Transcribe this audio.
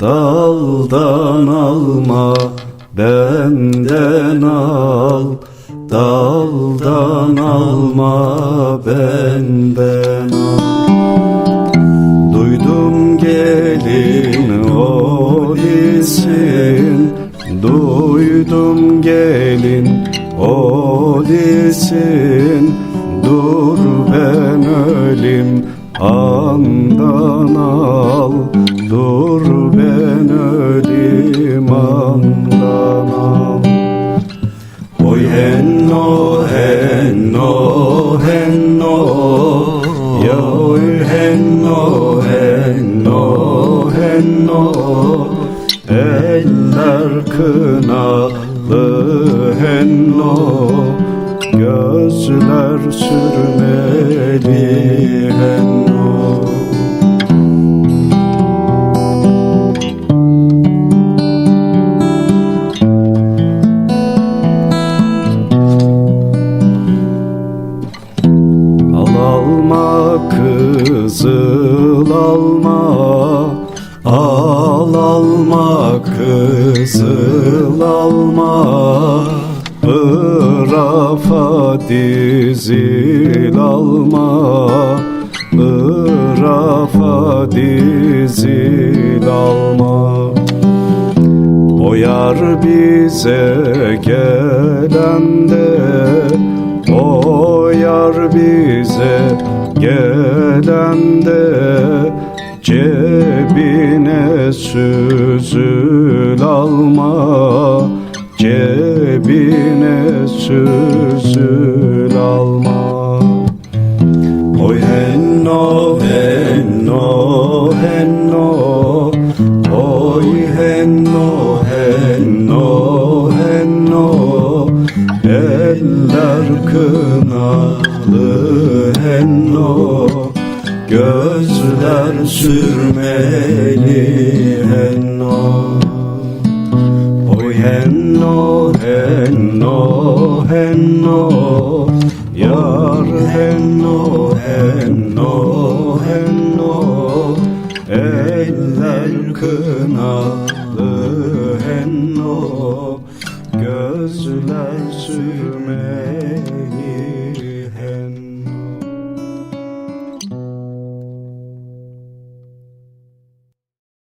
Daldan alma benden al Daldan alma benden al Duydum gelin o desin Duydum gelin o desin Dur ben ölim andan al. Dur ben ölim andan henno henno henno Eller kınalı henno. Gözler sürmeli kızıl alma Irafa dizil alma Irafa dizil alma o yar bize gelende O yar bize gelende Cebine süzül alma Cebine süzül alma. Oy henno henno henno Oy henno henno henno Eller kınalı henno Gözler sürmeli henna Oy henna henna henna Yar henna henna henna Eller kınalı henna Gözler sürmeli